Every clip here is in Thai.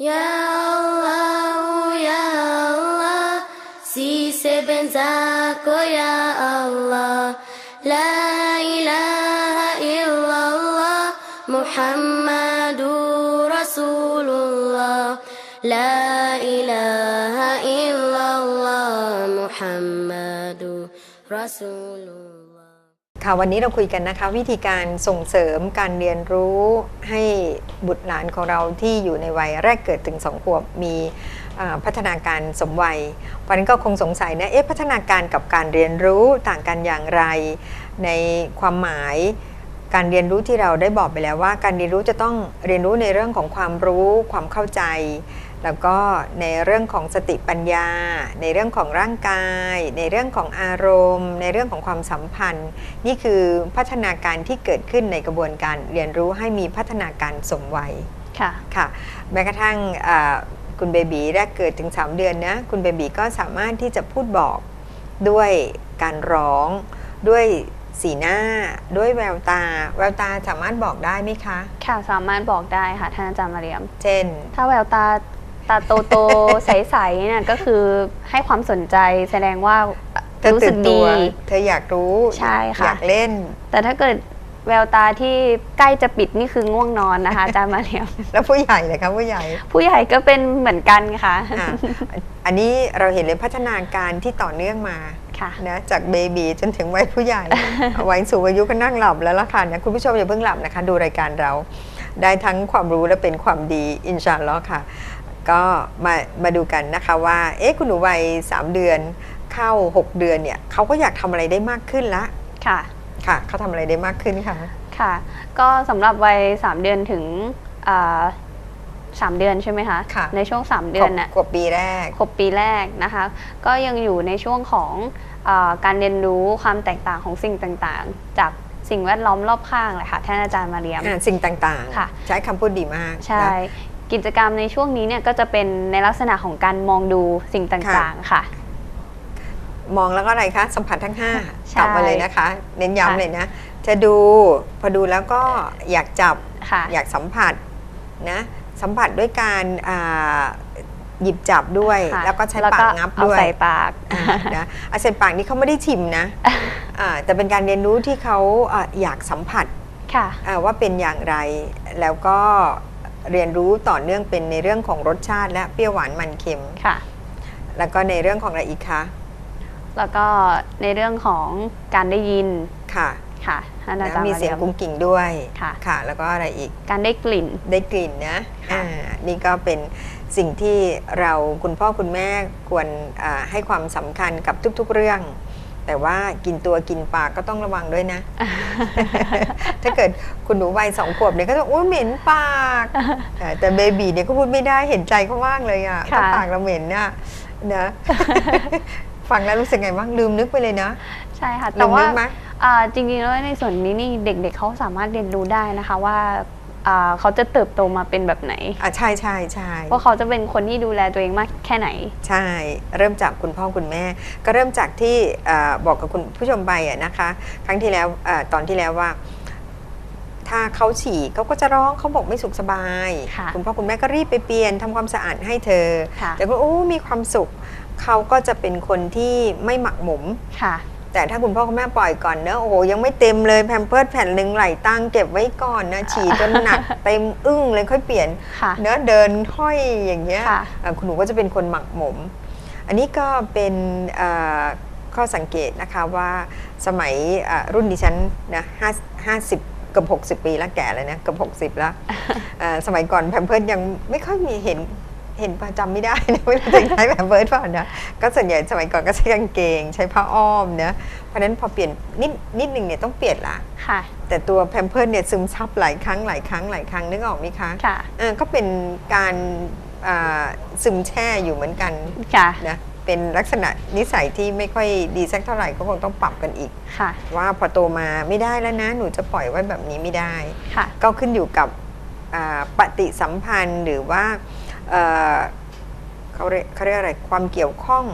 Ya Allah, Ya Allah, si sebenza ya Allah, La ilaha illallah, Muhammadur Rasulullah, La ilaha illallah, Muhammadur Rasulullah. ค่ะวันนี้เราคุยกันนะคะ วิธีการส่งเสริมการเรียนรู้ให้บุตรหลานของเราที่อยู่ในวัยแรกเกิดถึงสองขวบมีพัฒนาการสมวัยเพราะนั้นก็คงสงสัยนะเอ๊ะพัฒนาการกับการเรียนรู้ต่างกันอย่างไร ในความหมายการเรียนรู้ที่เราได้บอกไปแล้วว่า การเรียนรู้จะต้องเรียนรู้ในเรื่องของความรู้ความเข้าใจ แล้วก็ในเรื่องของสติปัญญา ในเรื่องของร่างกาย ในเรื่องของอารมณ์ ในเรื่องของความสัมพันธ์ นี่คือพัฒนาการที่เกิดขึ้นในกระบวนการเรียนรู้ให้มีพัฒนาการสมวัยค่ะค่ะแม้กระทั่งอ่าคุณเบบีแรกเกิดถึง 3 เดือนนะคุณเบบีก็สามารถที่จะพูดบอกด้วยการร้องด้วยสีหน้าด้วยแววตา แววตาสามารถบอกได้ไหมคะ ค่ะสามารถบอกได้ค่ะท่านอาจารย์มาเรียม เช่น ถ้าแววตา ตาโตโตๆ ใสๆเนี่ยก็คือให้ความสนใจแสดงว่าเธอรู้ตื่สึนกตัดี ว เธออยากรู้ใช่ค่ะ อยากเล่น แต่ถ้าเกิดแววตาที่ใกล้จะปิดนี่คือง่วงนอนนะคะ อาจารย์มาเรียมแล้วผู้ใหญ่เลยคะผู้ใหญ่ผู้ใหญ่ก็เป็นเหมือนกันค่ะอะอันนี้เราเห็นเลยพัฒนาการที่ต่อเนื่องมา ค่ะ นะจากเบบีจนถึงวัยผู้ใหญ่ วัยสูงอายุก็นั่งหลับแล้วล่ะค่ะนะคุณผู้ชมอย่าเพิ่งหลับนะคะ ดูรายการเรา ได้ทั้งความรู้และเป็นความดีอินชาอัลลอฮ์ค่ะ ก็มามาดูกันนะคะว่า เอ๊ะคุณหนูวัย3เดือนเข้า 6 เดือนเนี่ยเขาก็อยากทำอะไรได้มากขึ้นละค่ะ ค่ะเขาทำอะไรได้มากขึ้นค่ะ ค่ะ ก็สำหรับวัยสามเดือนถึงอ่าสามเดือนใช่ไหมคะค่ะในช่วงสามเดือนน่ะขวบปีแรกครบปีแรกนะคะ ก็ยังอยู่ในช่วงของอาการเรียนรู้ความแตกต่างของสิ่งต่างๆ จากสิ่งแวดล้อมรอบข้างเลยค่ะท่านอาจารย์มาเรียมอ่าสิ่งต่างค่ะๆใช้คำพูดดีมาก ใช่นะ กิจกรรมในช่วงนี้เนี่ยก็จะเป็นในลักษณะของการมองดูสิ่งต่างๆค่ะ มองแล้วก็อะไรคะสัมผัสทั้งห้าใช่กลับมาเลยนะคะ เน้นค่ะย้ำเลยนะ จะดูพอดูแล้วก็อยากจับ ค่ะ อยากสัมผัสนะสัมผัสด้วยการอ่าหยิบจับด้วย ค่ะแล้วก็ใช้แล้วปากงับเอาด้วยใส่ปาก อ่านะอาใส่ปากนี่เขาไม่ได้ชิมนะอ่าแต่เป็นการเรียนรู้ที่เขาอ่าอยากสัมผัสค่ะ อ่าว่าเป็นอย่างไร แล้วก็ เรียนรู้ต่อเนื่องเป็นในเรื่องของรสชาติ และเปรี้ยวหวานมันเค็ม ค่ะ แล้วก็ในเรื่องของอะไรอีกคะแล้วก็ในเรื่องของการได้ยินค่ะค่ะท่านอานะจารย์มีมาเสีเรียงยมกุ้งกิ่งด้วยค่ะค่ะ แล้วก็อะไรอีกการได้กลิ่นได้กลิ่นนะค่ะอ่านี่ก็เป็นสิ่งที่เราคุณพ่อคุณแม่ควรอ่าให้ความสำคัญกับทุกๆเรื่อง แต่ว่ากินตัวกินปากก็ต้องระวังด้วยนะ ถ้าเกิดคุณหนูวัยสองขวบเนี่ยก็จะโอ้ยเหม็นปากอ่าแต่เบบีเนี่ยก็พูดไม่ได้เห็นใจเขามากเลยอะค่ะถ้าปากเราเหม็นน่ะนะฟังแล้วรู้สึกไงบ้างลืมนึกไปเลยนะ ใช่ค่ะลืแต่มว่านึกไหมอ่าจริงๆแล้วในส่วนนี้นี่เด็กๆเขาสามารถเรียนรู้ได้นะคะว่าอ่า เขาจะเติบโตมาเป็นแบบไหนอะใช่ใช่ใช่ว่าเขาจะเป็นคนที่ดูแลตัวเองมากแค่ไหน ใช่ เริ่มจากคุณพ่อคุณแม่ ก็เริ่มจากที่เอ่อบอกกับคุณผู้ชมไปอะนะคะ ครั้งที่แล้วเออตอนที่แล้วว่า ถ้าเขาฉี่เขาก็จะร้องเขาบอกไม่สุขสบายค่ะณพ่อคุณแม่ก็รีบไปเปลี่ยนทำความสะอาดให้เธอค่ะแต่ก็โอ้มีความสุขเขาก็จะเป็นคนที่ไม่หมักหมมค่ะ แต่ถ้าคุณพ่อคุณแม่ปล่อยก่อนเนอะโอ้โหยังไม่เต็มเลยแพมเพิร์ดแผ่นหนึ่งไหลตั้งเก็บไว้ก่อนนะฉี่จนหนักเต็มอึ้งเลยค่อยเปลี่ยนค่ะเนอะเดินห้อยอย่างเงี้ยค่ะเอ่อคุณหนูก็จะเป็นคนหมักหมม อันนี้ก็เป็นเอ่อข้อสังเกตนะคะว่าสมัยเอ่อรุ่นดิฉันนะห้าห้าสิบเกับ60 ปีแล้วแก่เลยนะเกับ60 แล้วเอ่อสมัยก่อนแพมเพิร์ดยังไม่ค่อยมีเห็น เห็นประจำไม่ได้นะไม่รู้จะใช้แพมเพิร์ดเปล่านะก็ส่วนใหญ่สมัยก่อนก็ใช้กางเกง ใช้ผ้าอ้อมนะเพราะฉะนั้นพอเปลี่ยนนิดนิดหนึ่งเนี่ยต้องเปลี่ยนละค่ะ แต่ตัวแพมเพิร์ดเนี่ยซึมซับหลายครั้งหลายครั้งหลายครั้งนึกออกไหมคะค่ะเออก็เป็นการอ่าซึมแช่อยู่เหมือนกันค่ะนะเป็นลักษณะนิสัยที่ไม่ค่อยดีสักเท่าไหร่ก็คงต้องปรับกันอีกค่ะ ว่าพอโตมาไม่ได้แล้วนะหนูจะปล่อยไว้แบบนี้ไม่ได้ค่ะก็ขึ้นอยู่กับอ่าปฏิสัมพันธ์หรือว่า เอ่อเขาเรียกเขาเรียกอะไรความเกี่ยวข้อง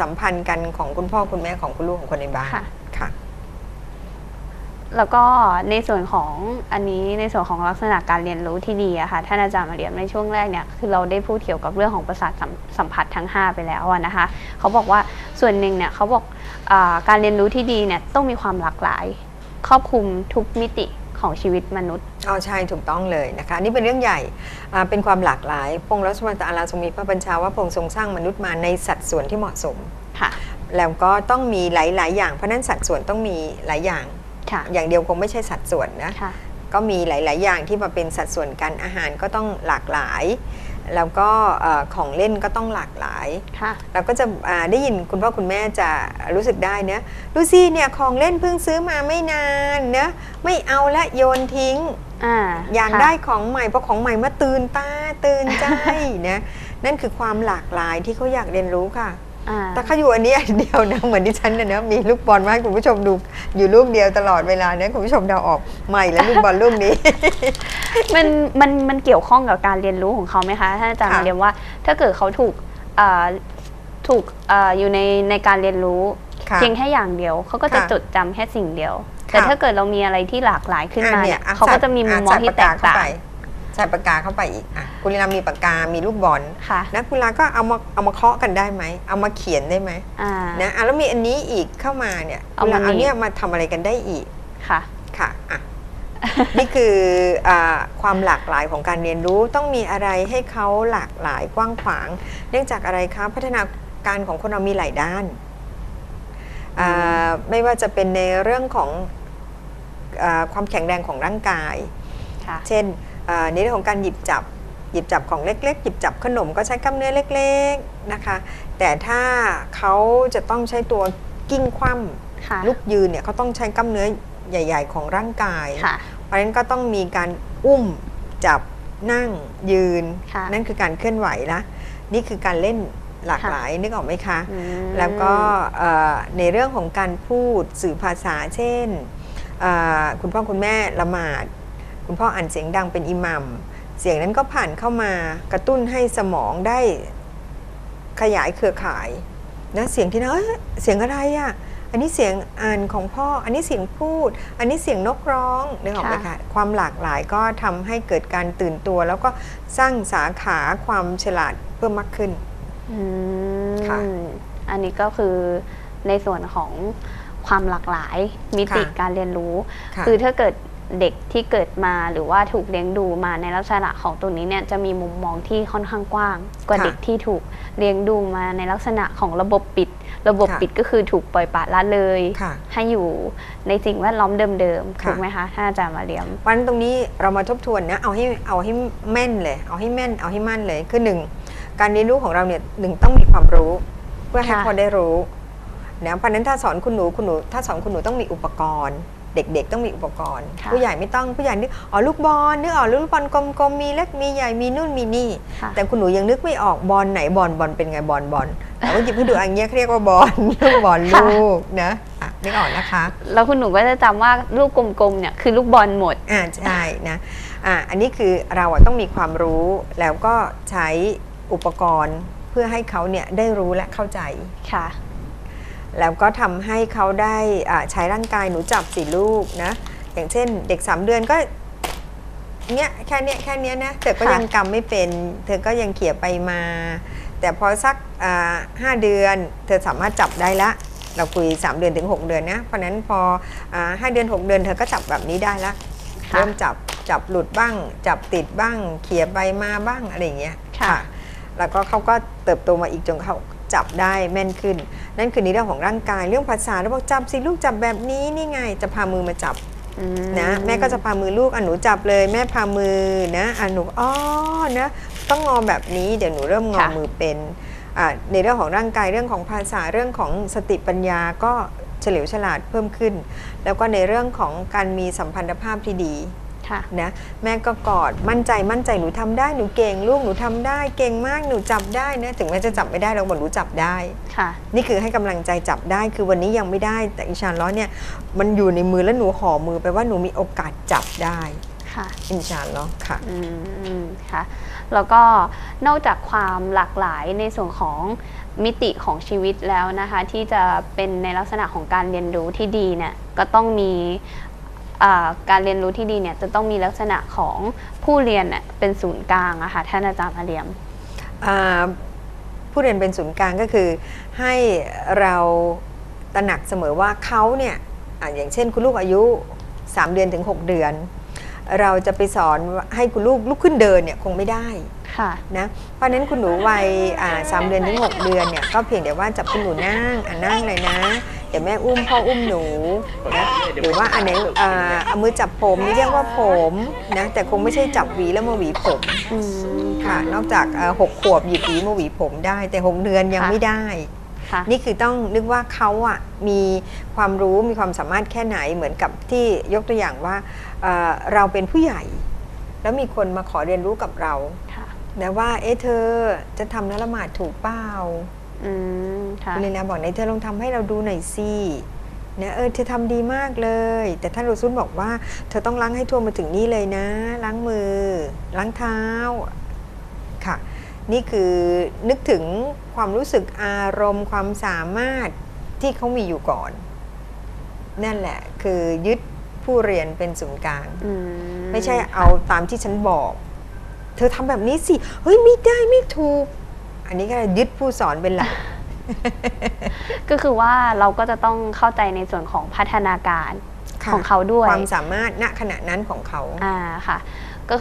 สัมพันธ์กันของคุณพ่อคุณแม่ของคุณลูกของคนในบ้านค่ะ ค่ะ แล้วก็ในส่วนของอันนี้ในส่วนของลักษณะการเรียนรู้ที่ดีอะค่ะท่านอาจารย์มาเรียนในช่วงแรกเนี่ยคือเราได้พูดเกี่ยวกับเรื่องของประสาทสัมสัมผัสทั้ง 5 ไปแล้วอะนะคะเขาบอกว่าส่วนหนึ่งเนี่ยเขาบอกอาการเรียนรู้ที่ดีเนี่ยต้องมีความหลากหลาย ครอบคลุมทุกมิติ ของชีวิตมนุษย์เอาใช่ถูกต้องเลยนะคะอันนี่เป็นเรื่องใหญ่อ่าเป็นความหลากหลายพระองค์รัชมัตาราทรงมีพระบัญชาว่าพระองค์ทรงสร้างมนุษย์มาในสัดส่วนที่เหมาะสมค่ะ แล้วก็ต้องมีหลาย ๆ อย่างเพราะฉะนั้นสัดส่วนต้องมีหลายอย่างค่ะอย่างเดียวคงไม่ใช่สัดส่วนนะค่ะก็มีหลาย ๆ อย่างที่มาเป็นสัดส่วนกันอาหารก็ต้องหลากหลาย แล้วก็เอ่อของเล่นก็ต้องหลากหลายค่ะเราก็จะอ่าได้ยินคุณพ่อคุณแม่จะรู้สึกได้เนะดูสิเนี่ยของเล่นเพิ่งซื้อมาไม่นานนะไม่เอาละโยนทิ้งอ่าอยากค่ะได้ของใหม่เพราะของใหม่มาตื่นตาตื่นใจนะนั่นคือความหลากหลายที่เขาอยากเรียนรู้ค่ะอ่าแต่เขาอยู่อันนี้อันเดียวนะเหมือนที่ฉันนะนะมีลูกบอลมาให้คุณผู้ชมดูอยู่ลูกเดียวตลอดเวลาเนี่ยคุณผู้ชมเดาออกใหม่แล้วลูกบอลลูกนี้ มันมันมันเกี่ยวข้องกับการเรียนรู้ของเขาไหมคะท่านอาจารย์ค่ะมาเรียนว่า ถ้าเกิดเขาถูกอ่าถูกอ่าอยู่ในในการเรียนรู้ค่ะเพียงแค่อย่างเดียวเขาก็จะค่ะจดจำแค่สิ่งเดียวค่ะแต่ถ้าเกิดเรามีอะไรที่หลากหลายขึ้นมาอะเนี่ยอ่เขาก็จะมีมุมมองที่แตกต่าง ใส่ปากกาเข้าไปอีกอะคุณลีลามีปากกา มีลูกบอลค่ะ นะคุณลาก็เอามาเอามาเคาะกันได้ไหม เอามาเขียนได้ไหมอ่านะอะแล้วมีอันนี้อีกเข้ามาเนี่ยเอาคุณลามาเอาหนีบเนี่ยมาทำอะไรกันได้อีกค่ะค่ะอะนี่คืออาความหลากหลายของการเรียนรู้ต้องมีอะไรให้เขาหลากหลายกว้างขวาง เนื่องจากอะไรคะพัฒนาการของคนเรามีหลายด้านอ่าไม่ว่าจะเป็นในเรื่องของอาความแข็งแรงของร่างกายค่ะเช่นอ่า ในเรื่องของการหยิบจับหยิบจับของเล็กๆ หยิบจับขนมก็ใช้กล้ามเนื้อเล็กๆนะคะ แต่ถ้าเขาจะต้องใช้ตัวกิ้งคว่ค่ะำลุกยืนเนี่ยเขาต้องใช้กล้ามเนื้อใหญ่ ๆ ของร่างกายค่ะเพราะฉะนั้นก็ต้องมีการอุ้มจับนั่งยืนค่ะนั่นคือการเคลื่อนไหวละนี่คือการเล่นหลากค่ะหลายนึกออกไหมคะอืมแล้วก็เอ่อในเรื่องของการพูดสื่อภาษาเช่นเอ่อคุณพ่อคุณแม่ละหมาด คุณพ่ออ่านเสียงดังเป็นอิหมัมเสียงนั้นก็ผ่านเข้ามากระตุ้นให้สมองได้ขยายเครือข่ายนะเสียงที่นะเอ้ยเสียงอะไรอะ่ะอันนี้เสียงอ่านของพ่อ อันนี้เสียงพูด อันนี้เสียงนกร้องนึกออกไหมค่ะคะความหลากหลายก็ทำให้เกิดการตื่นตัว แล้วก็สร้างสาขาความฉลาดเพิ่มมากขึ้นอืมค่ะอันนี้ก็คือในส่วนของความหลากหลายมิติค่ะการเรียนรู้ค่ะคือถ้าเกิด เด็กที่เกิดมาหรือว่าถูกเลี้ยงดูมาในลักษณะของตัวนี้เนี่ยจะมีมุมมองที่ค่อนข้างกว้าง กว่าค่ะเด็กที่ถูกเลี้ยงดูมาในลักษณะของระบบปิด ระบบค่ะปิดก็คือถูกปล่อยปละละเลย ค่ะให้อยู่ในสิ่งแวดล้อมเดิมๆค่ะ ถูกไหมคะท่านอาจารย์มาเรียมเพราะฉะนั้นตรงนี้เรามาทบทวนนะเอาให้เอาให้แม่นเลย เอาให้แม่นเอาให้มั่นเลยคือหนึ่งการเรียนรู้ของเราเนี่ยหนึ่งต้องมีความรู้ เพื่อให้ค่ะ เขาได้รู้นะเพราะฉะนั้นถ้าสอนคุณหนูคุณหนูถ้าสอนคุณหนูต้องมีอุปกรณ์ เด็กๆ ต้องมีอุปกรณ์ค่ะผู้ใหญ่ไม่ต้องผู้ใหญ่นึกอ๋อลูกบอลนึกออกลูกบอลกลมๆมีเล็กมีใหญ่มีนู่นมีนี่ค่ะแต่คุณหนูยังนึกไม่ออกบอลไหนบอลบอลเป็นไงบอลบอลแต่ว่าหยิบให้ดูอันเนี้ยเขาเรียกว่าบอลลูกบอลค่ะลูกนะอะนึกออกนะคะ แล้วคุณหนูก็จะจำว่าลูกกลมๆเนี่ยคือลูกบอลหมดอ่าใช่นะอ่าอันนี้คือเราอะต้องมีความรู้แล้วก็ใช้อุปกรณ์เพื่อให้เขาเนี่ยได้รู้และเข้าใจค่ะ แล้วก็ทำให้เขาได้อ่าใช้ร่างกายหนูจับสีลูกนะ อย่างเช่นเด็ก 3 เดือนก็เนี้ยแค่เนี้ยแค่เนี้ยนะเธอก็ค่ะยังกำไม่เป็น เธอก็ยังเขี่ยไปมา แต่พอสักอ่าห้าเดือน เธอสามารถจับได้ละ เราคุย 3 เดือนถึง 6 เดือนนะ เพราะฉะนั้นพออาห้าเดือน 6 เดือนเธอก็จับแบบนี้ได้ละค่ะเริ่มจับจับหลุดบ้าง จับติดบ้างเขี่ยไปมาบ้างอะไรอย่างเงี้ยค่ะแล้วก็เขาก็เติบโตมาอีกจนเขา จับได้แม่นขึ้น นั่นคือในเรื่องของร่างกายเรื่องภาษาเราบอกจับสิลูกจับแบบนี้นี่ไงจะพามือมาจับอืมนะแม่ก็จะพามือลูกอะหนูจับเลย แม่พามือนะอะหนูอ๋อนะต้องงอแบบนี้เดี๋ยวหนูเริ่มงอค่ะมือเป็นอะในเรื่องของร่างกายเรื่องของภาษาเรื่องของสติปัญญาก็เฉลียวฉลาดเพิ่มขึ้น แล้วก็ในเรื่องของการมีสัมพันธภาพที่ดีค่ะ นะแม่ก็กอดมั่นใจมั่นใจหนูทำได้หนูเก่งลูกหนูทำได้เก่งมากหนูจับได้นะถึงแม้จะจับไม่ได้เราบอกหนูจับได้ค่ะ นี่คือให้กำลังใจจับได้คือวันนี้ยังไม่ได้แต่อินชาอัลล้อฮ์เนี่ยมันอยู่ในมือแล้วหนูห่อมือไปว่าหนูมีโอกาสจับได้ค่ะอินชาอัลลอฮ์ค่ะอืมค่ะแล้วก็นอกจากความหลากหลายในส่วนของมิติของชีวิตแล้วนะคะ ที่จะเป็นในลักษณะของการเรียนรู้ที่ดีเนี่ยก็ต้องมีอ่า การเรียนรู้ที่ดีเนี่ยจะต้องมีลักษณะของผู้เรียนเนี่ยเป็นศูนย์กลางอะค่ะท่านอาจารย์มาเรียมอ่าผู้เรียนเป็นศูนย์กลางก็คือ ให้เราตระหนักเสมอว่าเขาเนี่ยอะอย่างเช่นคุณลูกอายุ 3 เดือนถึง 6 เดือน เราจะไปสอนให้คุณลูกลุกขึ้นเดินเนี่ยคงไม่ได้ค่ะนะเพราะฉะนั้นคุณหนูวัยอ่าสามเดือนถึง 6 เดือนเนี่ยก็เพียงแต่ว่าจับคุณหนูนั่งอะนั่งเลยนะ เดี๋ยวแม่อุ้มพ่ออุ้มหนูนะหรือว่าอันไหนอ่าเอามือจับผมนี่เรียกว่าผมนะแต่คงไม่ใช่จับหวีแล้วมาหวีผมอืมค่ะ นอกจากเอ่อหกขวบหยิบหวีมาหวีผมได้ แต่หกเดือนยังค่ะไม่ได้ค่ะนี่คือต้องนึกว่าเขาอะมีความรู้มีความสามารถแค่ไหนเหมือนกับที่ยกตัวอย่างว่าเอ่อเราเป็นผู้ใหญ่ แล้วมีคนมาขอเรียนรู้กับเราค่ะนะว่าเอ๊ะเธอจะทำนัละหมาดถูกเปล่า อืมค่ะคุณลีนาบอกไหนเธอลองทำให้เราดูหน่อยสินะเออเธอทำดีมากเลย แต่ท่านรูซุนบอกว่า เธอต้องล้างให้ทั่วมาถึงนี่เลยนะ ล้างมือ ล้างเท้าค่ะ นี่คือนึกถึงความรู้สึกอารมณ์ความสามารถที่เขามีอยู่ก่อน นั่นแหละ คือยึดผู้เรียนเป็นศูนย์กลางอืไม่ใช่เอาตามที่ฉันบอก เธอทำแบบนี้สิ เฮ้ยไม่ได้ไม่ถูก อันนี้ก็ยึดผู้สอนเป็นหลัก ก็คือว่าเราก็จะต้องเข้าใจในส่วนของพัฒนาการค่ะของเขาด้วย ความสามารถณขณะนั้นของเขา อ่าค่ะ ก็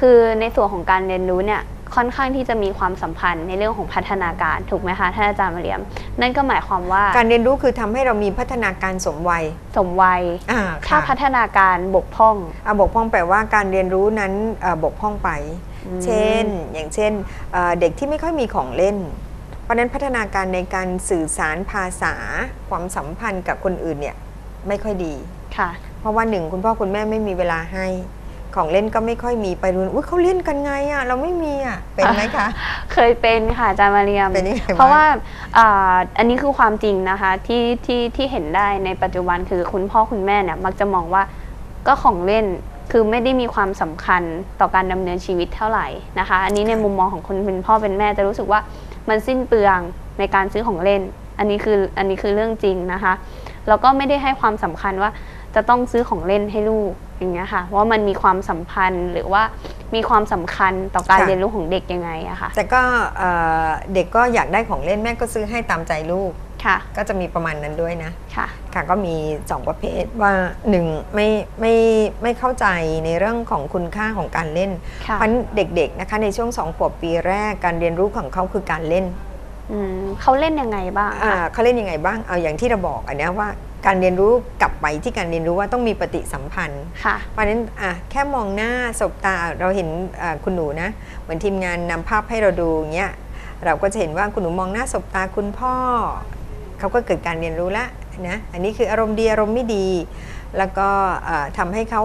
คือในส่วนของการเรียนรู้เนี่ยค่อนข้างที่จะมีความสัมพันธ์ในเรื่องของพัฒนาการถูกไหมคะท่านอาจารย์มาเรียม นั่นก็หมายความว่า การเรียนรู้คือทำให้เรามีพัฒนาการสมวัย สมวัยอ่าถ้าค่ะพัฒนาการบกพร่องอ่าบกพร่องแปลว่าการเรียนรู้นั้นเอ่อบกพร่องไปอืม เช่น อย่างเช่นเอ่อเด็กที่ไม่ค่อยมีของเล่น เพราะฉะนั้นพัฒนาการในการสื่อสารภาษาความสัมพันธ์กับคนอื่นเนี่ยไม่ค่อยดีค่ะ เพราะว่าหนึ่งคุณพ่อคุณแม่ไม่มีเวลาให้ของเล่นก็ไม่ค่อยมีไปรู้อุ้ยเขาเล่นกันไงอะ เราไม่มีอะ เป็นไหมคะ เคยเป็นค่ะอาจารย์มาเรียมเป็นยังไงบ้างเพราะว่าอ่าอันนี้คือความจริงนะคะที่ที่ที่เห็นได้ในปัจจุบันคือคุณพ่อคุณแม่เนี่ยมักจะมองว่าก็ของเล่น คือไม่ได้มีความสำคัญต่อการดำเนินชีวิตเท่าไหร่นะคะ อันนี้ในมุมมองของคนเป็นพ่อเป็นแม่จะรู้สึกว่ามันสิ้นเปลืองในการซื้อของเล่น อันนี้คืออันนี้คือเรื่องจริงนะคะแล้วก็ไม่ได้ให้ความสำคัญว่าจะต้องซื้อของเล่นให้ลูกอย่างเงี้ยค่ะว่ามันมีความสัมพันธ์หรือว่ามีความสำคัญต่อการค่ะเรียนรู้ของเด็กยังไงอะค่ะแต่ก็เอ่อเด็กก็อยากได้ของเล่นแม่ก็ซื้อให้ตามใจลูก ค่ะ ก็จะมีประมาณนั้นด้วยนะค่ะค่ะก็มี 2 ประเภทว่าหนึ่งไม่ไม่ไม่เข้าใจในเรื่องของคุณค่าของการเล่นค่ะเพราะฉะนั้นเด็กๆนะคะในช่วงสองขวบปีแรกการเรียนรู้ของเขาคือการเล่นอืมเขาเล่นยังไงบ้างอ่าคะเขาเล่นยังไงบ้างเอาอย่างที่เราบอกอันเนี้ยว่าการเรียนรู้กลับไปที่การเรียนรู้ว่าต้องมีปฏิสัมพันธ์ค่ะเพราะฉะนั้นอะแค่มองหน้าสบตาเราเห็นอ่าคุณหนูนะ เหมือนทีมงานนำภาพให้เราดูอย่างเงี้ยเราก็จะเห็นว่าคุณหนูมองหน้าสบตาคุณพ่อ เขาก็เกิดการเรียนรู้แล้วนะอันนี้คืออารมณ์ดีอารมณ์ไม่ดี แล้วก็อ่าทำให้เขา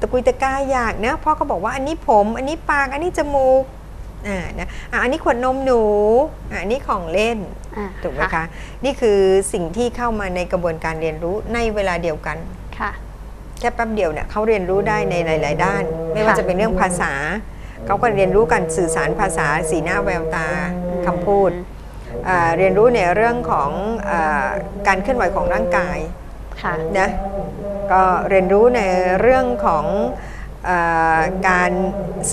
ตะกุยตะกายอยากนะพ่อก็บอกว่าอันนี้ผม อันนี้ปากอันนี้จมูกอ่านะอะอันนี้ขวดนมหนูอะอันนี้ของเล่นอ่าถูกไหมคะนี่คือสิ่งที่เข้ามาในกระบวนการเรียนรู้ในเวลาเดียวกันค่ะแค่แป๊บเดียวเนี่ยเขาเรียนรู้ได้ในหลาย ๆ ด้าน ไม่ว่าค่ะจะเป็นเรื่องภาษาเขาก็เรียนรู้การสื่อสารภาษาสีหน้าแววตาคำพูดอ่า เรียนรู้ในเรื่องของอาการเคลื่อนไหวของร่างกายค่ะนะก็เรียนรู้ในเรื่องของอาการ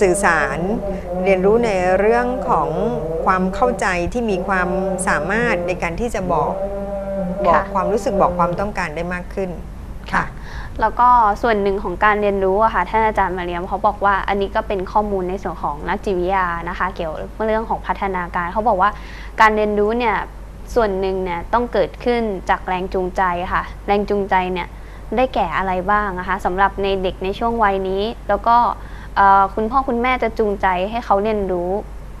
สื่อสาร เรียนรู้ในเรื่องของความเข้าใจที่มีความสามารถในการที่จะบอกบอกค่ะความรู้สึกบอกความต้องการได้มากขึ้นค่ะ แล้วก็ส่วนหนึ่งของการเรียนรู้อะค่ะท่านอาจารย์มาเรียมเขาบอกว่าอันนี้ก็เป็นข้อมูลในส่วนของนักจิตวิทยานะคะ เกี่ยวกับเรื่องของพัฒนาการเขาบอกว่าการเรียนรู้เนี่ยส่วนหนึ่งเนี่ยต้องเกิดขึ้นจากแรงจูงใจค่ะ แรงจูงใจเนี่ยได้แก่อะไรบ้างนะคะสำหรับในเด็กในช่วงวัยนี้ แล้วก็คุณพ่อคุณแม่จะจูงใจให้เขาเรียนรู้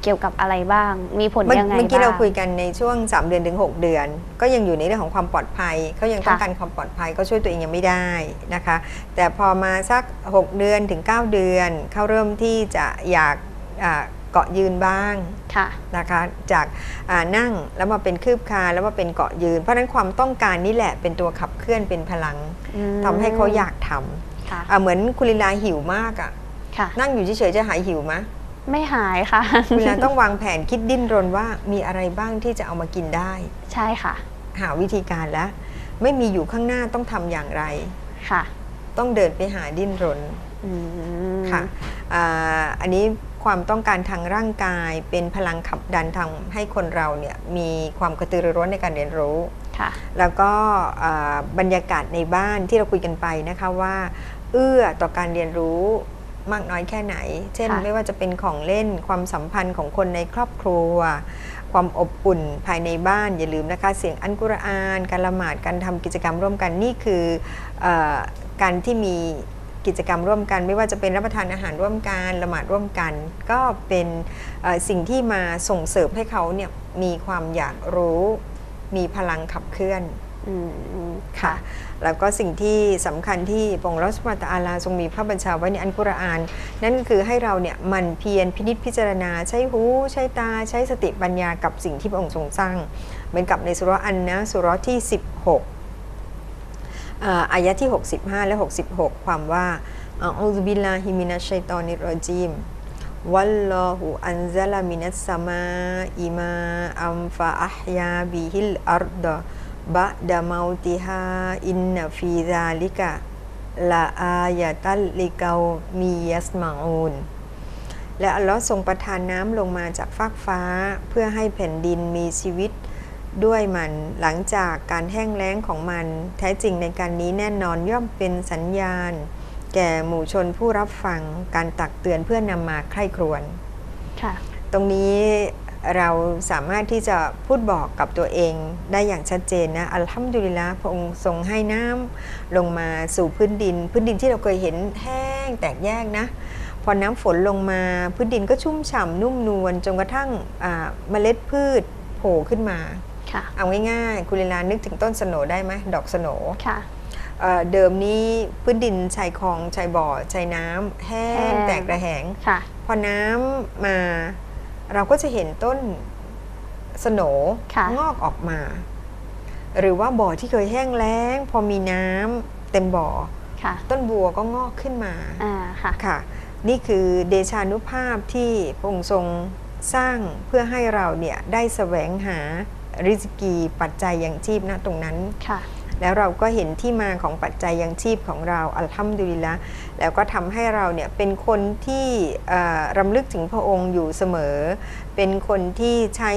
เกี่ยวกับอะไรบ้าง มีผลเมื่อยังไงเมื่อกี้บ้างเราคุยกันในช่วง 3 เดือนถึง 6 เดือน ก็ยังอยู่ในเรื่องของความปลอดภัยเขายังต้องค่ะการความปลอดภัยก็ช่วยตัวเองยังไม่ได้นะคะ แต่พอมาสัก 6 เดือนถึง 9 เดือนเขาเริ่มที่จะอยากอ่าเกาะยืนบ้างค่ะนะคะจากอ่านั่งแล้วมาเป็นคืบคลานแล้วมาเป็นเกาะยืน เพราะฉะนั้นความต้องการนี่แหละเป็นตัวขับเคลื่อนเป็นพลังอืมทำให้เขาอยากทค่ะำอ่าเหมือนคุณลีลาหิวมากอะค่ะนั่งอยู่เฉยๆจะหายหิวไหม ไม่หายค่ะ คุณลีลาต้องวางแผนคิดดิ้นรนว่ามีอะไรบ้างที่จะเอามากินได้ ใช่ค่ะ หาวิธีการแล้ว ไม่มีอยู่ข้างหน้าต้องทำอย่างไรค่ะ ต้องเดินไปหาดิ้นรนอืมค่ะอ่าอันนี้ความต้องการทางร่างกายเป็นพลังขับดันทำให้คนเราเนี่ยมีความกระตือรือร้นในการเรียนรู้ค่ะ แล้วก็อ่าบรรยากาศในบ้านที่เราคุยกันไปนะคะว่า เอื้อต่อการเรียนรู้ มากน้อยแค่ไหน เช่นค่ะไม่ว่าจะเป็นของเล่นความสัมพันธ์ของคนในครอบครัว ความอบอุ่นภายในบ้าน อย่าลืมนะคะ เสียงอันกุรอาน การละหมาดการทำกิจกรรมร่วมกันนี่คือเออการที่มีกิจกรรมร่วมกัน ไม่ว่าจะเป็นรับประทานอาหารร่วมกันละหมาดร่วมกัน ก็เป็นเอ่อสิ่งที่มาส่งเสริมให้เขาเนี่ยมีความอยากรู้ มีพลังขับเคลื่อนอืม ค่ะ แล้วก็สิ่งที่สำคัญที่พระองค์รัสมาตาลาทรงมีพระบัญชาไว้ในอันกุรอาน นั่นก็คือให้เราเนี่ยมันเพียรพินิจพิจารณา ใช้หู ใช้ตา ใช้สติปัญญากับสิ่งที่พระองค์ทรงสร้าง เหมือนกับในสุรอันนะสุรที่ 16อาอายะที่ 65 และ 66 ความว่าอัลลอฮฺบิลลาฮิมินัชชัยตอนิรอจีมวัลลอฮุอันซะลามินัสสมาอิมาอัมฟะอัฮยาบิฮิลอัรดะ บะดะเมาติฮาอินนฟีซาลิกะละอายะตัลลิเกามียัสมาอูนและอัลลอฮ์ทรงประทานน้ำลงมาจากฟากฟ้า เพื่อให้แผ่นดินมีชีวิตด้วยมันหลังจากการแห้งแล้งของมัน แท้จริงในการนี้แน่นอนย่อมเป็นสัญญาณ แก่หมู่ชนผู้รับฟังการตักเตือนเพื่อนำมาใคร่ครวญค่ะตรงนี้ เราสามารถที่จะพูดบอกกับตัวเองได้อย่างชัดเจนนะอัลฮัมดุลิลละพระองค์ทรงให้น้ำลงมาสู่พื้นดิน พื้นดินที่เราเคยเห็นแห้งแตกแยกนะ พอน้ำฝนลงมาพื้นดินก็ชุ่มฉ่ำนุ่มนวลจนกระทั่งอ่าเมล็ดพืชโผล่ขึ้นมาค่ะเอาง่ายๆคุณลีลานึกถึงต้นสโหนได้ไหมดอกสโหนค่ะเอ่อเดิมนี้พื้นดินชายคลองชายบ่อชายน้ำแห้แห้งงแตกระแหงค่ะพอน้ำมา เราก็จะเห็นต้นสโหนค่ะงอกออกมา หรือว่าบ่อที่เคยแห้งแล้ง พอมีน้ำเต็มบ่อค่ะต้นบัวก็งอกขึ้นมาอ่าค่ะค่ะนี่คือเดชานุภาพที่พระองค์ทรงสร้างเพื่อให้เราเนี่ยได้แสวงหาริสกีปัจจัยอย่างชีพณตรงนั้นค่ะ แล้วเราก็เห็นที่มาของปัจจัยยังชีพของเราอัลฮัมดุลิลละแล้วก็ทำให้เราเนี่ยเป็นคนที่เอ่อรำลึกถึงพระองค์อยู่เสมอ เป็นคนที่ใช้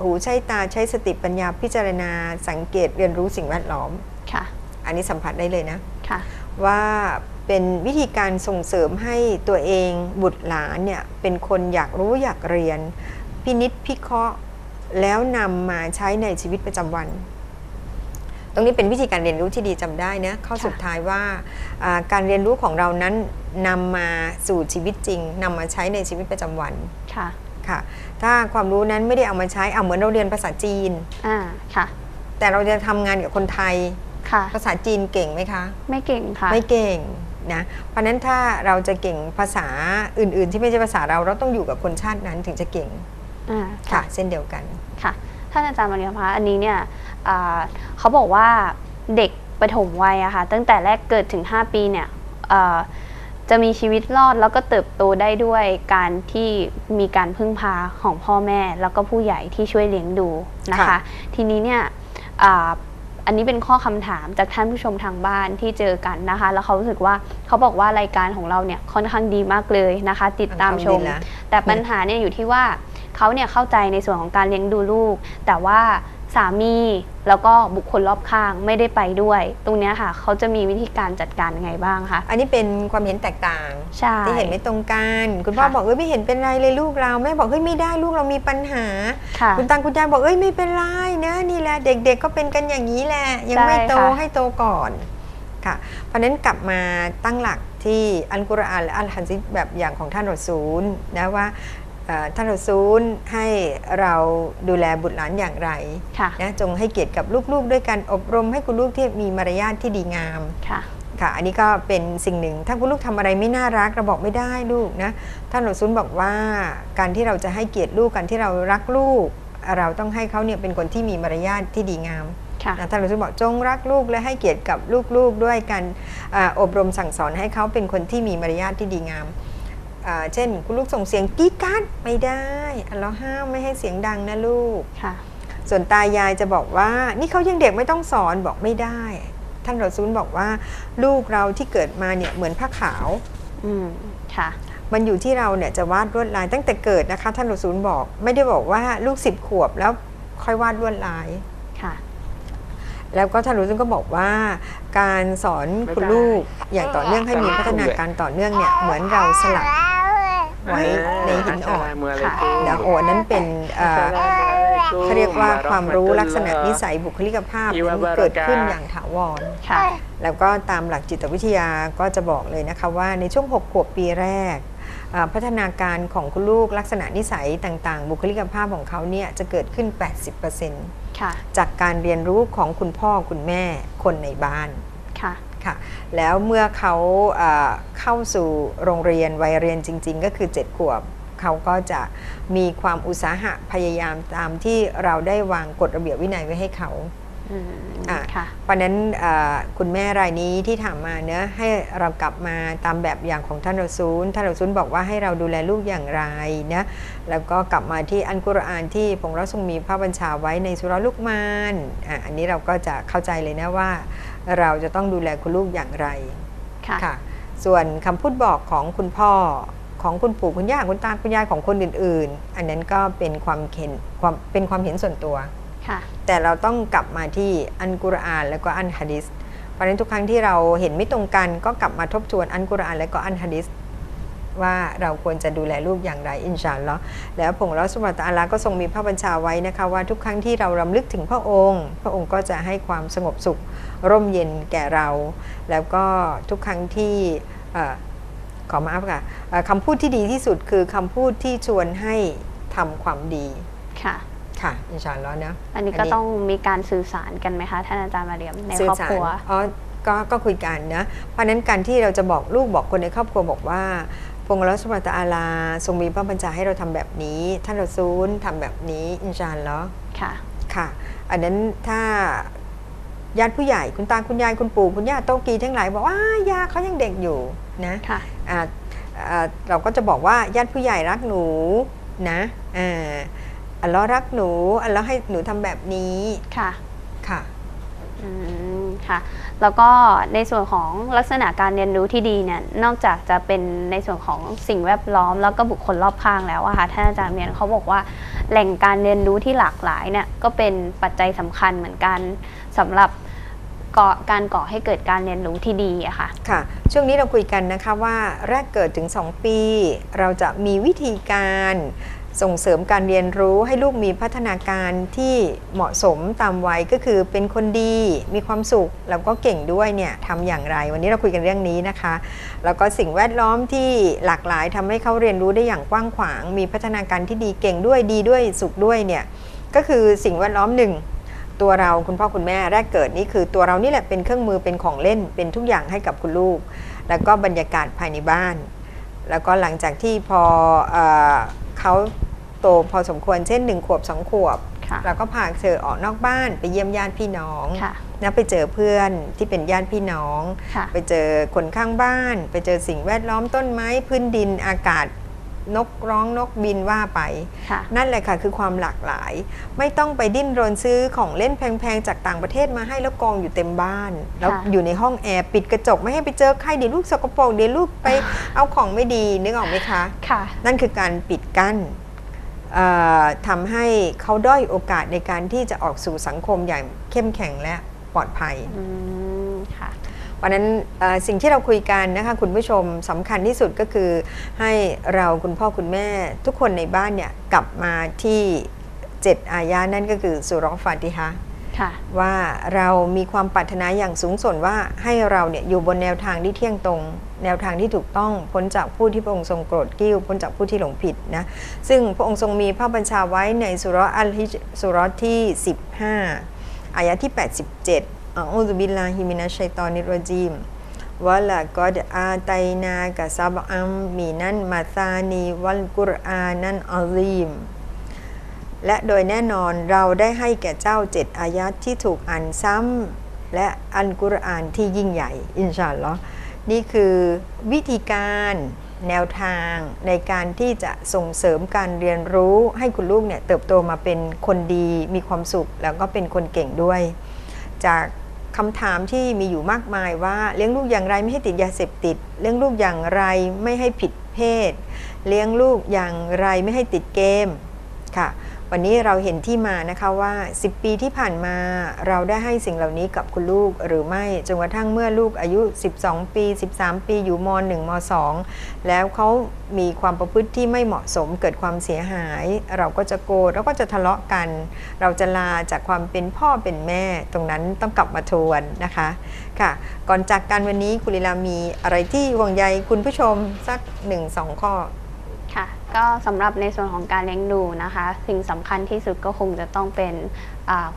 หูใช้ตาใช้สติปัญญาพิจารณาสังเกตเรียนรู้สิ่งแวดล้อมค่ะ อันนี้สัมผัสได้เลยนะค่ะว่าเป็นวิธีการส่งเสริมให้ตัวเองบุตรหลานเนี่ยเป็นคนอยากรู้อยากเรียน พินิษพิเคราะห์แล้วนำมาใช้ในชีวิตประจำวันต รงนี้เป็นวิธีการเรียนรู้ที่ดีจำได้นะข้อค่ะสุดท้ายว่าอ่าการเรียนรู้ของเรานั้นนำมาสู่ชีวิตจริงนำมาใช้ในชีวิตประจำวันค่ะค่ะ ถ้าความรู้นั้นไม่ได้เอามาใช้เอาเหมือนเราเรียนภาษาจีนอ่าค่ะ แต่เราจะทำงานกับคนไทยค่ะ ภาษาจีนเก่งไหมคะ ไม่เก่งค่ะ ไม่เก่งนะเพราะฉะนั้นถ้าเราจะเก่งภาษาอื่น ๆ ที่ไม่ใช่ภาษาเราเราต้องอยู่กับคนชาตินั้นถึงจะเก่งอ่าค่ะ เช่นเดียวกันค่ะ ท่านอาจารย์มาริยมคะอันนี้เนี่ยอ่าเขาบอกว่าเด็กปฐมวัยอะค่ะตั้งแต่แรกเกิดถึง 5 ปีเนี่ยอ่าจะมีชีวิตรอดแล้วก็เติบโตได้ด้วยการที่มีการพึ่งพาของพ่อแม่ แล้วก็ผู้ใหญ่ที่ช่วยเลี้ยงดูนะคะค่ะทีนี้เนี่ยอ่าอันนี้เป็นข้อคำถามจากท่านผู้ชมทางบ้านที่เจอกันนะคะ แล้วเขารู้สึกว่าเขาบอกว่ารายการของเราเนี่ยค่อนข้างดีมากเลยนะคะ ติดตามชมอัลฮัมดุลิลละแต่ปัญหาเนี่ยอยู่ที่ว่า เขาเนี่ยเข้าใจในส่วนของการเลี้ยงดูลูก แต่ว่าสามีแล้วก็บุคคลรอบข้างไม่ได้ไปด้วย ตรงเนี้ยค่ะ เขาจะมีวิธีการจัดการยังไงบ้างคะอันนี้เป็นความเห็นแตกต่างใช่ ที่เห็นไม่ตรงกันคุณพ่อค่ะ บอกเอ้ยไม่เห็นเป็นไรเลยลูกเราแม่บอกเฮ้ยไม่ได้ลูกเรามีปัญหา ค่ะ คุณตาคุณยายบอกเอ้ยไม่เป็นไรนะนี่แหละเด็ก ๆ ก็เป็นกันอย่างนี้แหละยังไม่โตใช่ค่ะ ให้โตก่อนค่ะ เพราะฉะนั้นกลับมาตั้งหลักที่อัลกุรอานและอัลฮัดซิษแบบอย่างของท่านรอซูลนะว่าเอ่อ ท่านรอซูลให้เราดูแลบุตรหลานอย่างไรค่ะนะจงให้เกียรติกับลูกๆ ด้วยการอบรมให้คุณลูกที่มีมารยาทที่ดีงามค่ะค่ะ อันนี้ก็เป็นสิ่งหนึ่ง ถ้าคุณลูกทำอะไรไม่น่ารักเราบอกไม่ได้ลูกนะท่านหลวงซุนบอกว่าการที่เราจะให้เกียรติลูกการที่เรารักลูก เราต้องให้เขาเนี่ยเป็นคนที่มีมารยาทที่ดีงามค่ะนะท่านหลวงซุนบอกจงรักลูกและให้เกียรติกับลูกๆด้วยการอ่าอบรมสั่งสอนให้เขาเป็นคนที่มีมารยาทที่ดีงามอ่า เช่น คุณลูกส่งเสียงกรีดกราดไม่ได้อัลเลอฮ์ห้ามไม่ให้เสียงดังนะลูกค่ะ ส่วนตายายจะบอกว่านี่เขายังเด็กไม่ต้องสอนบอกไม่ได้ทท่านรอซูลบอกว่า ลูกเราที่เกิดมาเนี่ยเหมือนผ้าขาว อืมค่ะมันอยู่ที่เราเนี่ยจะวาดลวดลายตั้งแต่เกิดนะคะ ท่านรอซูลบอก ไม่ได้บอกว่าลูกสิบขวบแล้วค่อยวาดลวดลายค่ะ แล้วก็ท่านรู้ซึ่งก็บอกว่า การสอนคุณลูกอย่างต่อเนื่องให้มีพัฒนาการต่อเนื่องเนี่ยเหมือนเราสลักไว้ในหินอ่อนค่ะแล้วโอนั้นเป็นเอ่อเขาเรียกว่าความรู้ลักษณะนิสัยบุคลิกภาพนั้นเกิดขึ้นอย่างถาวรค่ะแล้วก็ตามหลักจิตวิทยาก็จะบอกเลยนะคะว่าในช่วง 6 ขวบปีแรกอ่าพัฒนาการของคุณลูกลักษณะนิสัยต่างๆ บุคลิกภาพของเขาเนี่ยจะเกิดขึ้น 80%ค่ะ จากการเรียนรู้ของคุณพ่อคุณแม่คนในบ้านค่ะค่ะแล้วเมื่อเขาเอ่อเข้าสู่โรงเรียนวัยเรียนจริง ๆ ก็คือ 7 ขวบเขาก็จะมีความอุตสาหะพยายามตามที่เราได้วางกฎระเบียบวินัยไว้ให้เขาอืมอะค่ะ เพราะฉะนั้นเอ่อคุณแม่รายนี้ที่ถามมาเนะให้เรากลับมาตามแบบอย่างของท่านรอซูลท่านรอซูลบอกว่าให้เราดูแลลูกอย่างไรนะแล้วก็กลับมาที่อันกุรอานที่พระองค์ทรงมีพระบัญชาไว้ในสุราลูกมานอะอันนี้เราก็จะเข้าใจเลยนะว่า เราจะต้องดูแลคุณลูกอย่างไรค่ะค่ะส่วนคำพูดบอกของคุณพ่อของคุณปู่คุณย่าคุณตาคุณยายของคนอื่น ๆ อันนั้นก็เป็นความเห็นความเป็นความเห็นส่วนตัวค่ะ แต่เราต้องกลับมาที่อันกุรอานแล้วก็อันฮะดิษเพราะฉะนั้นทุกครั้งที่เราเห็นไม่ตรงกันก็กลับมาทบทวนอันกุรอานและก็อันฮะดิษว่าเราควรจะดูแลลูกอย่างไรอินชาอัลลอฮ์แล้วผงรัสุบะตะอาลาก็ทรงมีพระบัญชาไว้นะคะว่าทุกครั้งที่เรารำลึกถึงพระองค์ พระองค์ก็จะให้ความสงบสุข ร่มเย็นแก่เรา แล้วก็ทุกครั้งที่เอ่อขอมาอัพค่ะเอ่อคำพูดที่ดีที่สุดคือคำพูดที่ชวนให้ทำความดีค่ะ ค่ะอินชาอัลลอฮ์นะอันนี้ก็ต้องมีการสื่อสารกันไหมคะท่านอาจารย์มาเรียมในสื่ครออบสาครรัวอ๋อก็ก็คุยกันนะเพราะฉะนั้นการที่เราจะบอกลูกบอกคนในครอบครัวบอกว่าพระองค์อัลลอฮฺสุบฮานะฮูวะตะอาลา ทรงมีพระบัญชาให้เราทำแบบนี้ ท่านเราซูลทำแบบนี้อินชาอัลลอฮ์ค่ะค่ะ อันนั้นถ้าญาติผู้ใหญ่คุณตาคุณยายคุณปู่คุณย่าโตกีทั้งหลายบอกว่าอ้ายาเขายังเด็กอยู่นะค่ะอ่าอ่าเราก็จะบอกว่าญาติผู้ใหญ่รักหนูนะอ่า อัลลอฮ์รักหนู อัลลอฮ์ให้หนูทำแบบนี้ ค่ะ ค่ะ อืม ค่ะ แล้วก็ในส่วนของลักษณะการเรียนรู้ที่ดีเนี่ย นอกจากจะเป็นในส่วนของสิ่งแวดล้อม แล้วก็บุคคลรอบข้างแล้วอะค่ะ ท่านอาจารย์เมียนเขาบอกว่าแหล่งการเรียนรู้ที่หลากหลายเนี่ย ก็เป็นปัจจัยสำคัญเหมือนกันสำหรับก่อการก่อให้เกิดการเรียนรู้ที่ดีอะค่ะค่ะ ช่วงนี้เราคุยกันนะคะว่าแรกเกิดถึง 2 ปี เราจะมีวิธีการ ส่งเสริมการเรียนรู้ให้ลูกมีพัฒนาการที่เหมาะสมตามวัยก็คือเป็นคนดีมีความสุขแล้วก็เก่งด้วยเนี่ยทำอย่างไร วันนี้เราคุยกันเรื่องนี้นะคะ แล้วก็สิ่งแวดล้อมที่หลากหลายทำให้เขาเรียนรู้ได้อย่างกว้างขวาง มีพัฒนาการที่ดีเก่งด้วยดีด้วยสุขด้วยเนี่ยก็คือสิ่งแวดล้อมหนึ่งตัวเราคุณพ่อคุณแม่แรกเกิดนี่คือตัวเรานี่แหละเป็นเครื่องมือเป็นของเล่นเป็นทุกอย่างให้กับคุณลูก แล้วก็บรรยากาศภายในบ้าน แล้วก็หลังจากที่พออ เขาโตพอสมควรเช่นหนึ่งขวบสองขวบค่ะเราก็พาเธอออกนอกบ้านไปเยี่ยมญาติพี่น้องค่ะนะไปเจอเพื่อนที่เป็นญาติพี่น้องค่ะไปเจอคนข้างบ้าน ไปเจอสิ่งแวดล้อมต้นไม้พื้นดินอากาศ นกร้องนกบินว่าไปค่ะนั่นแหละค่ะคือความหลากหลาย ไม่ต้องไปดิ้นรนซื้อของเล่นแพงๆ จากต่างประเทศมาให้แล้วกองอยู่เต็มบ้าน แล้วอยู่ในห้องแอร์ปิดกระจกไม่ให้ไปเจอใครเดี๋ยวลูกสกปรกเดี๋ยวลูกไปเอาของไม่ดีนึกออกไหมคะค่ะ นั่นคือการปิดกั้นเอ่อทำให้เขาด้อยโอกาสในการที่จะออกสู่สังคมอย่างเข้มแข็งและปลอดภัยอืมค่ะ เพราะฉะนั้นเอ่อสิ่งที่เราคุยกันนะคะคุณผู้ชมสำคัญที่สุดก็คือ ให้เราคุณพ่อคุณแม่ทุกคนในบ้านเนี่ยกลับมาที่เจ็ดอายานั่นก็คือสุเรอฟาติฮะห์ค่ะว่าเรามีความปรารถนาอย่างสูงส่งว่าให้เราเนี่ยอยู่บนแนวทางที่เที่ยงตรง แนวทางที่ถูกต้องพ้นจากผู้ที่พระองค์ทรงโกรธกิ้วพ้นจากผู้ที่หลงผิดนะซึ่งพระองค์ทรงมีพระบัญชาไว้ในสุเราะห์อัลฮิจญ์สุเราะห์ที่ 15 อายะที่ 87 อัลลอฮฺบิลลาฮิมินัชชัยตอนิรรจีมวะละกอดอาไตนากะซับอัมมีนันมาซานีวัลกุรอานันอัลลีม และโดยแน่นอนเราได้ให้แก่เจ้าเจ็ดอายัดที่ถูกอ่านซ้ำและอัลกุรอานที่ยิ่งใหญ่ อินชาอัลลอฮ์นี่คือวิธีการแนวทางในการที่จะส่งเสริมการเรียนรู้ให้คุณลูกเนี่ยเติบโตมาเป็นคนดีมีความสุข แล้วก็เป็นคนเก่งด้วย จากคำถามที่มีอยู่มากมายว่าเลี้ยงลูกอย่างไรไม่ให้ติดยาเสพติด เลี้ยงลูกอย่างไรไม่ให้ผิดเพศ เลี้ยงลูกอย่างไรไม่ให้ติดเกมค่ะ วันนี้เราเห็นที่มานะคะว่า 10 ปีที่ผ่านมาเราได้ให้สิ่งเหล่านี้กับคุณลูกหรือไม่จนกระทั่งเมื่อลูกอายุ 12 ปี 13 ปีอยู่ม .1 ม .2 แล้วเขามีความประพฤติที่ไม่เหมาะสมเกิดความเสียหาย เราก็จะโกรธเราก็จะทะเลาะกัน เราจะลาจากความเป็นพ่อเป็นแม่ ตรงนั้นต้องกลับมาทวนนะคะค่ะ ก่อนจากกันวันนี้คุณลีลามีอะไรที่ห่วงใยคุณผู้ชมสัก 1-2 ข้อ ก็สำหรับในส่วนของการเลี้ยงดูนะคะ สิ่งสำคัญที่สุดก็คงจะต้องเป็น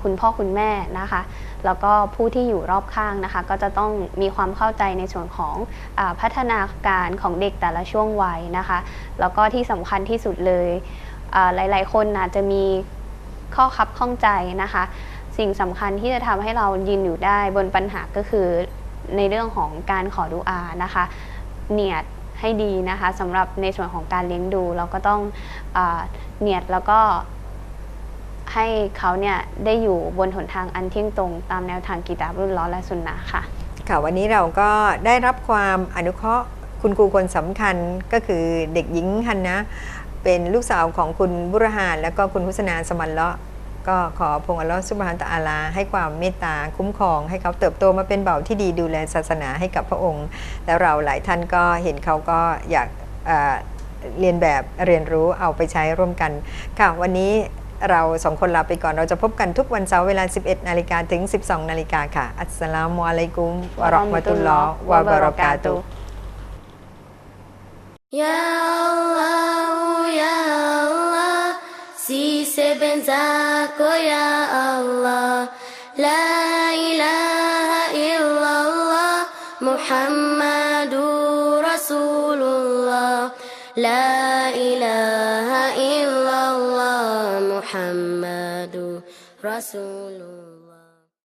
คุณพ่อคุณแม่นะคะ แล้วก็ผู้ที่อยู่รอบข้างนะคะ ก็จะต้องมีความเข้าใจในส่วนของอพัฒนาการของเด็กแต่ละช่วงวัยนะคะ แล้วก็ที่สำคัญที่สุดเลยหลาย ๆ คนอาจจะมีข้อคับข้องใจนะคะ สิ่งสำคัญที่จะทำให้เรายืนอยู่ได้บนปัญหาก็คือในเรื่องของการขอดุอานะคะ เนียด ให้ดีนะคะสำหรับในส่วนของการเลี้ยงดู เราก็ต้องอเนียดแล้วก็ให้เขาเนี่ยได้อยู่บนหนทางอันเที่ยงตรง ตามแนวทางกีตาบรุ่นล้อและสุนนะค่ะค่ะวันนี้เราก็ได้รับความอนุเคราะห์คุณครูคนสำคัญก็คือเด็กหญิงฮันนะ เป็นลูกสาวของคุณบุรหานและก็คุณฮุสนาสมันเลาะ ก็ขอพงศ์อัลลอฮฺสุบฮานตะอาลา ให้ความเมตตาคุ้มครอง ให้เขาเติบโตมาเป็นเบาที่ดีดูแลศาสนาให้กับพระองค์ แล้วเราหลายท่านก็เห็นเขาก็อยากเเรียนแบบเรียนรู้เอาไปใช้ร่วมกันค่ะวันนี้เราสองคนลาไปก่อนเราจะพบกันทุกวันเสาร์เวลา 11 นาฬิกาถึง 12 นาฬิกาค่ะ อัสสลามุอะลัยกุมวะราะห์มะตุลลอฮ์วะบะเราะกาตุฮ์ Ya Allah, Ya Allah, Ya Allah, La ilaha illallah, Muhammadur Rasulullah, La ilaha illallah, Muhammadur Rasulullah.